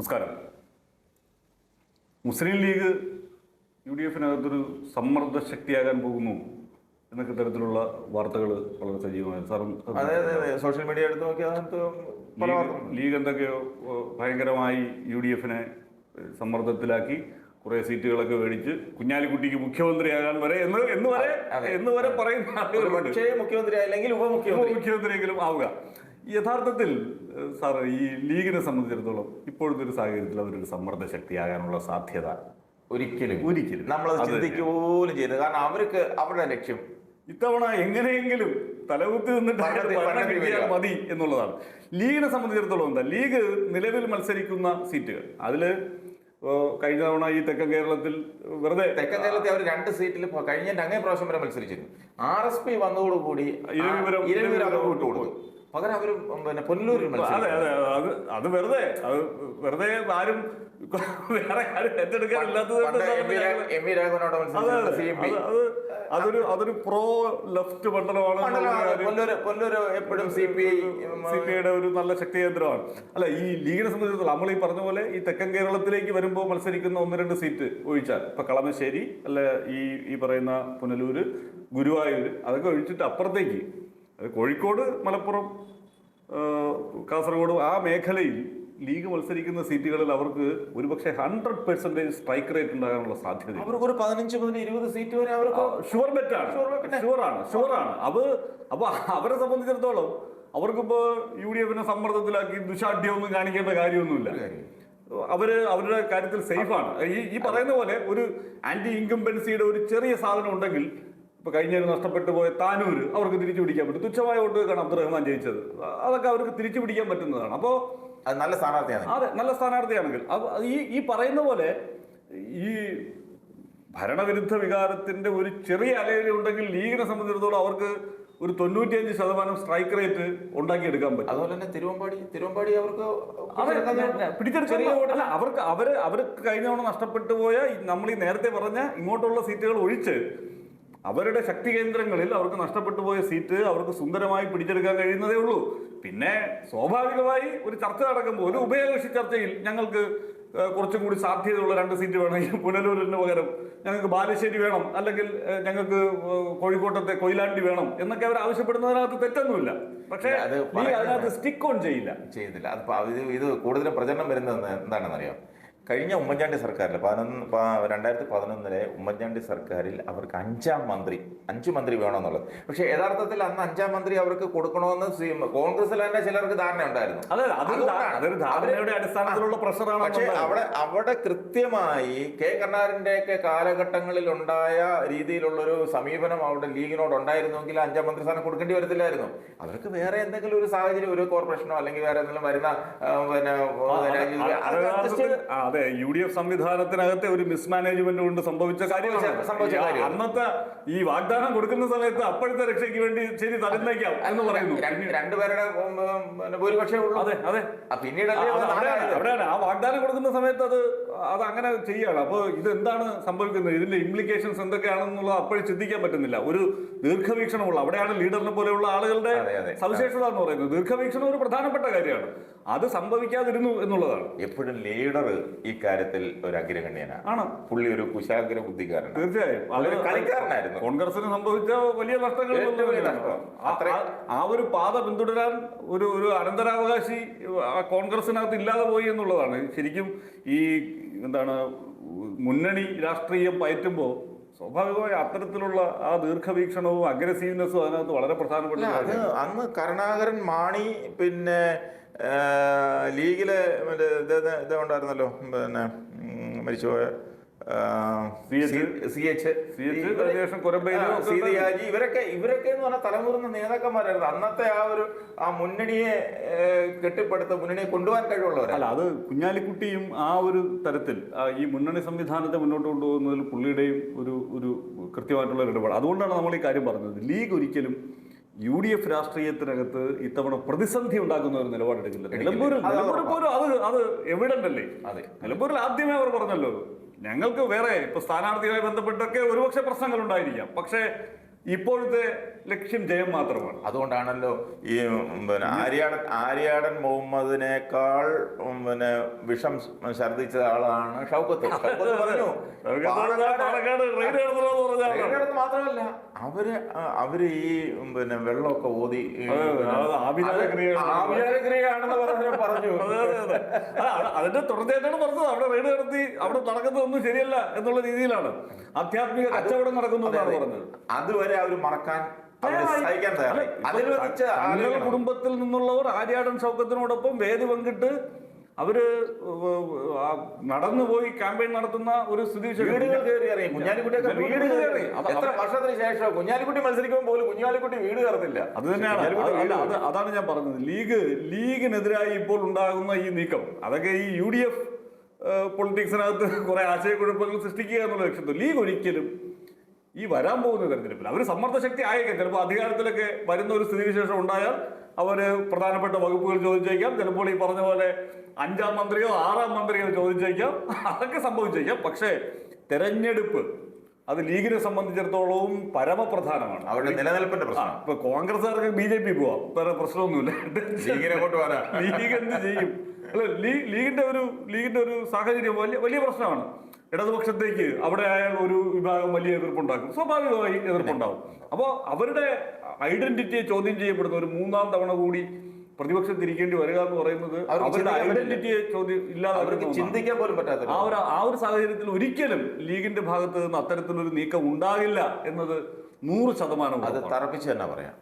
നമസ്കാരം. Muslim League U D എഫിനകത്തൊരു സമ്മർദ്ദ ശക്തിയാകാൻ പോകുന്നു എന്നൊക്കെ തരത്തിലുള്ള വാർത്തകൾ വളരെ സജീവമായി സാറും അതെ അതെ അതെ സോഷ്യൽ മീഡിയ എടുത്ത് നോക്കിയാൽ ലീഗ് എന്തൊക്കെയോ ഭയങ്കരമായി യു ഡി എഫിനെ സമ്മർദ്ദത്തിലാക്കി കുറെ സീറ്റുകളൊക്കെ മേടിച്ച് കുഞ്ഞാലിക്കുട്ടിക്ക് മുഖ്യമന്ത്രിയാകാൻ വരെ എന്ന് എന്ന് വരെ. എന്ന് വരെ പറയുന്ന പക്ഷേ മുഖ്യമന്ത്രി അല്ലെങ്കിൽ ഉപമുഖ്യമന്ത്രി. മുഖ്യമന്ത്രിയെങ്കിലും ആവുക. യഥാർത്ഥത്തിൽ സാർ ഈ ലീഗിനെ സംബന്ധിച്ചിടത്തോളം ഇപ്പോഴത്തെ ഒരു സാഹചര്യത്തിൽ അവരൊരു സമ്മർദ്ദ ശക്തിയാകാനുള്ള സാധ്യത ഒരിക്കലും. ഒരിക്കലും. നമ്മൾ ചിന്തിക്കുക പോലും ചെയ്തത് കാരണം അവർക്ക് അവരുടെ ലക്ഷ്യം. ഇത്തവണ എങ്ങനെയെങ്കിലും തലകുത്തി നിന്നിട്ട്. മതി എന്നുള്ളതാണ്. ലീഗിനെ സംബന്ധിച്ചിടത്തോളം എന്താ? ലീഗ് നിലവിൽ മത്സരിക്കുന്ന സീറ്റുകൾ. അതിൽ കഴിഞ്ഞ തവണ ഈ തെക്കൻ കേരളത്തിൽ വെറുതെ തെക്കൻ കേരളത്തിൽ അവർ രണ്ട് സീറ്റിൽ കഴിഞ്ഞ അങ്ങേ പ്രാവശ്യം വരെ മത്സരിച്ചിരുന്നു. ആർ എസ് പി വന്നതോടുകൂടി ഇരവിപുരം- ഇരവിപുരം വിട്ടുകൊടുത്തു. പകരം അവർ പിന്നെ പൊന്നൂരിൽ അതെ അതെ അത് അത് വെറുതെ അത് വെറുതെ ആരും വേറെ ആരും ഏറ്റെടുക്കാനില്ലാത്തത് അതൊരു അതൊരു പ്രോ ലെഫ്റ്റ് മണ്ഡലമാണ് പൊല്ലൂര് എപ്പോഴും C P I C P ഐയുടെ ഒരു നല്ല ശക്തി കേന്ദ്രമാണ് അല്ല ഈ ലീഗിനെ സംബന്ധിച്ചിടത്തോളം നമ്മൾ ഈ പറഞ്ഞ പോലെ ഈ തെക്കൻ കേരളത്തിലേക്ക് വരുമ്പോൾ മത്സരിക്കുന്ന ഒന്ന് രണ്ട് സീറ്റ് ഒഴിച്ചാൽ ഇപ്പൊ കളമശ്ശേരി അല്ല ഈ ഈ പറയുന്ന പുനലൂര് ഗുരുവായൂർ അതൊക്കെ ഒഴിച്ചിട്ട് അപ്പുറത്തേക്ക് കോഴിക്കോട് മലപ്പുറം കാസർഗോഡ് ആ മേഖലയിൽ ലീഗ് മത്സരിക്കുന്ന സീറ്റുകളിൽ അവർക്ക് ഒരുപക്ഷെ ഹൺഡ്രഡ് പെർസെന്റേജ് സ്ട്രൈക്ക് റേറ്റ് ഉണ്ടാകാനുള്ള സാധ്യത അവർക്ക് ഒരു പതിനഞ്ച് മുതൽ ഇരുപത് സീറ്റ് വരെ അവർക്ക് ഷുവർ ബെറ്റാണ് ആണ്. ഷുവർ ആണ് ഷുവർ ആണ്. അത് അപ്പൊ അവരെ സംബന്ധിച്ചിടത്തോളം അവർക്കിപ്പോ യു ഡി എഫിനെ സമ്മർദ്ദത്തിലാക്കി ദുശാഠ്യമൊന്നും കാണിക്കേണ്ട കാര്യമൊന്നുമില്ല. അവർ അവരുടെ കാര്യത്തിൽ സേഫാണ് ഈ ഈ പറയുന്ന പോലെ ഒരു ആന്റി ഇൻകംബൻസിയുടെ ഒരു ചെറിയ സാധനം ഉണ്ടെങ്കിൽ ഇപ്പൊ കഴിഞ്ഞ നഷ്ടപ്പെട്ടു പോയ താനൂര് അവർക്ക് തിരിച്ചു പിടിക്കാൻ പറ്റും. തുച്ഛമായ വോട്ടുകൾക്കാണ് അബ്ദുറഹ്മാൻ ജയിച്ചത്. അതൊക്കെ അവർക്ക് തിരിച്ചു പിടിക്കാൻ പറ്റുന്നതാണ്. അപ്പോൾ അത് നല്ല സ്ഥാനാർത്ഥിയാണ്. അതെ നല്ല സ്ഥാനാർത്ഥിയാണെങ്കിൽ. ഈ ഈ പറയുന്ന പോലെ ഈ ഭരണവിരുദ്ധ വികാരത്തിന്റെ ഒരു ചെറിയ അലയിലുണ്ടെങ്കിൽ ലീഗിനെ സംബന്ധിച്ചിടത്തോളം അവർക്ക് ഒരു തൊണ്ണൂറ്റിയഞ്ച് ശതമാനം സ്ട്രൈക്ക് റേറ്റ് ഉണ്ടാക്കിയെടുക്കാൻ പറ്റും. അതുപോലെ തന്നെ തിരുവമ്പാടി തിരുവമ്പാടി അവർക്ക് പിടിച്ചെടുക്കാൻ അവർക്ക് അവർ അവർക്ക് കഴിഞ്ഞ തവണ നഷ്ടപ്പെട്ടു പോയ നമ്മൾ ഈ നേരത്തെ പറഞ്ഞ ഇങ്ങോട്ടുള്ള സീറ്റുകൾ ഒഴിച്ച് അവരുടെ ശക്തി കേന്ദ്രങ്ങളിൽ അവർക്ക് നഷ്ടപ്പെട്ടു പോയ സീറ്റ് അവർക്ക് സുന്ദരമായി പിടിച്ചെടുക്കാൻ കഴിയുന്നതേ ഉള്ളൂ. പിന്നെ സ്വാഭാവികമായി ഒരു ചർച്ച നടക്കുമ്പോൾ ഒരു ഉഭയകക്ഷി ചർച്ചയിൽ ഞങ്ങൾക്ക് കുറച്ചും കൂടി സാധ്യതയുള്ള രണ്ട് സീറ്റ് വേണമെങ്കിൽ പുനലൂരിന് പകരം ഞങ്ങൾക്ക് ബാലുശ്ശേരി വേണം അല്ലെങ്കിൽ ഞങ്ങൾക്ക് കോഴിക്കോട്ടത്തെ കൊയിലാണ്ടി വേണം എന്നൊക്കെ അവർ ആവശ്യപ്പെടുന്നതിനകത്ത് തെറ്റൊന്നുമില്ല. പക്ഷേ അത് അതിനകത്ത് സ്റ്റിക്ക് ഓൺ ചെയ്യില്ല. ചെയ്തില്ല. അത് ഇത് കൂടുതൽ പ്രചരണം വരുന്നത് എന്താണെന്നറിയാം? കഴിഞ്ഞ ഉമ്മൻചാണ്ടി സർക്കാരിൽ പതിനൊന്ന് രണ്ടായിരത്തി പതിനൊന്നിലെ ഉമ്മൻചാണ്ടി സർക്കാരിൽ അവർക്ക് അഞ്ചാം മന്ത്രി അഞ്ച് മന്ത്രി വേണമെന്നുള്ളത്. പക്ഷേ യഥാർത്ഥത്തിൽ അന്ന് അഞ്ചാം മന്ത്രി അവർക്ക് കൊടുക്കണമെന്ന് സി- കോൺഗ്രസിൽ തന്നെ ചിലർക്ക് ധാരണ ഉണ്ടായിരുന്നു. പക്ഷേ അവിടെ അവിടെ കൃത്യമായി കെ കരുണാകരന്റെ ഒക്കെ കാലഘട്ടങ്ങളിൽ ഉണ്ടായ രീതിയിലുള്ളൊരു സമീപനം അവിടെ ലീഗിനോട് ഉണ്ടായിരുന്നെങ്കിൽ അഞ്ചാം മന്ത്രി സ്ഥാനം കൊടുക്കേണ്ടി വരത്തില്ലായിരുന്നു. അവർക്ക് വേറെ എന്തെങ്കിലും ഒരു സാഹചര്യം ഒരു കോർപ്പറേഷനോ അല്ലെങ്കിൽ വേറെ എന്തെങ്കിലും വരുന്ന പിന്നെ പിന്നെ അത് യു ഡി എഫ് സംവിധാനത്തിനകത്തെ ഒരു മിസ്മാനേജ്മെന്റ് കൊണ്ട് സംഭവിച്ച കാര്യമാണ്. അന്നത്തെ ഈ വാഗ്ദാനം കൊടുക്കുന്ന സമയത്ത് അപ്പോഴത്തെ രക്ഷയ്ക്ക് വേണ്ടി ശരി തരുന്നേക്കാം എന്ന് പറയുന്നു. രണ്ട് രണ്ടുപേരുടെ ഭൂരിപക്ഷം അതെ അതെ. പിന്നീട്. അവിടെയാണ്. ആ വാഗ്ദാനം കൊടുക്കുന്ന സമയത്ത് അത് അത് അങ്ങനെ ചെയ്യുകയാണ് അപ്പോൾ ഇത് എന്താണ് സംഭവിക്കുന്നത്? ഇതിന്റെ ഇംപ്ലിക്കേഷൻസ് എന്തൊക്കെയാണെന്നുള്ളത് അപ്പോഴും ചിന്തിക്കാൻ പറ്റുന്നില്ല. ഒരു ദീർഘവീക്ഷണമുള്ള അവിടെയാണ് ലീഡറിനെ പോലെയുള്ള ആളുകളുടെ. സവിശേഷത എന്ന് പറയുന്നത്. ദീർഘവീക്ഷണം ഒരു പ്രധാനപ്പെട്ട കാര്യമാണ്. അത് സംഭവിക്കാതിരുന്നു എന്നുള്ളതാണ്. എപ്പോഴും ലീഡർ ഈ കാര്യത്തിൽ ഒരു അഗ്രഗണ്യനാണ്. ആണ്. പുള്ളി ഒരു കുശാഗ്ര ബുദ്ധിക്കാരൻ തീർച്ചയായും. കളിക്കാരനായിരുന്നു. കോൺഗ്രസിന് സംഭവിച്ച വലിയ നഷ്ടങ്ങൾ. ആ- ഒരു പാത പിന്തുടരാൻ ഒരു ഒരു അനന്തരാവകാശി കോൺഗ്രസിനകത്ത് ഇല്ലാതെ പോയി എന്നുള്ളതാണ്. ശരിക്കും ഈ എന്താണ് മുന്നണി രാഷ്ട്രീയം പയറ്റുമ്പോൾ സ്വാഭാവികമായി അത്തരത്തിലുള്ള ആ ദീർഘവീക്ഷണവും അഗ്രസീവ്നെസ്സും അതിനകത്ത് വളരെ പ്രധാനപ്പെട്ട അത് അന്ന് കരുണാകരൻ മാണി പിന്നെ ലീഗിലെ മറ്റേ ഇത് ഉണ്ടായിരുന്നല്ലോ പിന്നെ മരിച്ചുപോയ സീതയാജി ഇവരൊക്കെ ഇവരൊക്കെ എന്ന് പറഞ്ഞാൽ തലമുറുന്ന നേതാക്കന്മാരായിരുന്നു. അന്നത്തെ ആ ഒരു ആ മുന്നണിയെ കെട്ടിപ്പടുത്ത മുന്നണിയെ കൊണ്ടുപോകാൻ കഴിവുള്ളവർ അല്ല അത് കുഞ്ഞാലിക്കുട്ടിയും ആ ഒരു തരത്തിൽ ഈ മുന്നണി സംവിധാനത്തെ മുന്നോട്ട് കൊണ്ടുപോകുന്നതിൽ പുള്ളിയുടെയും ഒരു ഒരു കൃത്യമായിട്ടുള്ള ഒരു ഇടപാട് അതുകൊണ്ടാണ് നമ്മൾ ഈ കാര്യം പറഞ്ഞത്. ലീഗ് ഒരിക്കലും യു ഡി എഫ് രാഷ്ട്രീയത്തിനകത്ത് ഇത്തവണ പ്രതിസന്ധി ഉണ്ടാക്കുന്ന ഒരു നിലപാടെടുക്കില്ല. നിലമ്പൂരിൽ അത് നിലമ്പൂരിൽ പോലും അത് അത് എവിഡന്റ് അല്ലേ? അതെ. നിലമ്പൂരിൽ ആദ്യമേ അവർ പറഞ്ഞല്ലോ ഞങ്ങൾക്ക് വേറെ ഇപ്പൊ സ്ഥാനാർത്ഥിയുമായി ബന്ധപ്പെട്ടൊക്കെ ഒരുപക്ഷെ പ്രശ്നങ്ങൾ ഉണ്ടായിരിക്കാം പക്ഷേ ഇപ്പോഴത്തെ ലക്ഷ്യം ജയം മാത്രമാണ്. അതുകൊണ്ടാണല്ലോ ഈ പിന്നെ ആര്യാടൻ ആര്യാടൻ മുഹമ്മദിനേക്കാൾ പിന്നെ വിഷം ഛർദിച്ച ആളാണ് ഷൗക്കത്ത്. ഷൗക്കത്ത് പറഞ്ഞു. മാത്രമല്ല അവർ അവർ ഈ പിന്നെ വെള്ളമൊക്കെ ഓതി ഈ പറഞ്ഞു? അതിന്റെ തുടർച്ചയായിട്ടാണ് പറഞ്ഞത്. അവിടെ റെയ്ഡ് നടത്തി അവിടെ നടക്കുന്നതൊന്നും ശരിയല്ല എന്നുള്ള രീതിയിലാണ്. ആധ്യാത്മിക കച്ചവടം നടക്കുന്നു പറഞ്ഞത്. അതുവരെ അവർ മറക്കാൻ. കുടുംബത്തിൽ നിന്നുള്ളവർ ആര്യാടൻ സൗഖ്യത്തിനോടൊപ്പം വേദി പങ്കിട്ട് അവർ ആ നടന്നുപോയി ക്യാമ്പയിൻ നടത്തുന്ന ഒരു സ്ഥിതി. വീടുകൾ കയറി അറിയാം കുഞ്ഞാലിക്കുട്ടിയൊക്കെ വീട് കയറി. എത്ര വർഷത്തിന് ശേഷം കുഞ്ഞാലിക്കുട്ടി മത്സരിക്കുമ്പോൾ പോലും കുഞ്ഞാലിക്കുട്ടി വീട് കയറുന്നില്ല അത് തന്നെയാണ്. അതാണ് ഞാൻ പറഞ്ഞത്. ലീഗ് ലീഗിനെതിരായി ഇപ്പോൾ ഉണ്ടാകുന്ന ഈ നീക്കം. അതൊക്കെ ഈ യു ഡി എഫ് പൊളിറ്റിക്സിനകത്ത് കുറെ ആശയക്കുഴപ്പങ്ങൾ സൃഷ്ടിക്കുക എന്നുള്ള ലക്ഷ്യത്തിൽ. ലീഗ് ഒരിക്കലും ഈ വരാൻ പോകുന്ന തെരഞ്ഞെടുപ്പിൽ അവർ സമ്മർദ്ദ ശക്തി ആയേക്കാം. ചിലപ്പോൾ അധികാരത്തിലൊക്കെ വരുന്ന ഒരു സ്ഥിതിവിശേഷം ഉണ്ടായാൽ അവർ പ്രധാനപ്പെട്ട വകുപ്പുകൾ ചോദിച്ചേക്കാം. ചിലപ്പോൾ ഈ പറഞ്ഞ പോലെ അഞ്ചാം മന്ത്രിയോ ആറാം മന്ത്രിയോ ചോദിച്ചേക്കാം. അതൊക്കെ സംഭവിച്ചേക്കാം. പക്ഷേ തെരഞ്ഞെടുപ്പ് അത് ലീഗിനെ സംബന്ധിച്ചിടത്തോളവും പരമപ്രധാനമാണ്. അവരുടെ നിലനിൽപ്പിന്റെ പ്രശ്നമാണ് പ്രശ്നം ഇപ്പൊ കോൺഗ്രസ്സുകാർക്ക് ബി ജെ പി പോവാം. വേറെ പ്രശ്നമൊന്നുമില്ല. ലീഗിനെ ലീഗ് എന്ത് ചെയ്യും? അല്ല ലീ- ലീഗിന്റെ ഒരു ലീഗിന്റെ ഒരു സാഹചര്യം വലിയ വലിയ പ്രശ്നമാണ്. ഇടതുപക്ഷത്തേക്ക് അവിടെ അയാൾ ഒരു വിഭാഗം വലിയ എതിർപ്പുണ്ടാക്കും. സ്വാഭാവികമായി എതിർപ്പുണ്ടാവും. അപ്പോൾ അവരുടെ ഐഡന്റിറ്റിയെ ചോദ്യം ചെയ്യപ്പെടുന്ന ഒരു മൂന്നാം തവണ കൂടി പ്രതിപക്ഷം തിരിക്കേണ്ടി വരിക എന്ന് പറയുന്നത് അവരുടെ ഐഡന്റിറ്റിയെ ചോദ്യം ഇല്ലാതെ അവർക്ക് ചിന്തിക്കാൻ പോലും പറ്റാത്ത ആ ഒരു ആ ഒരു സാഹചര്യത്തിൽ ഒരിക്കലും ലീഗിന്റെ ഭാഗത്ത് നിന്ന് അത്തരത്തിലൊരു നീക്കം ഉണ്ടാകില്ല എന്നത് നൂറ് ശതമാനം അത്. തറപ്പിച്ച് തന്നെ പറയാം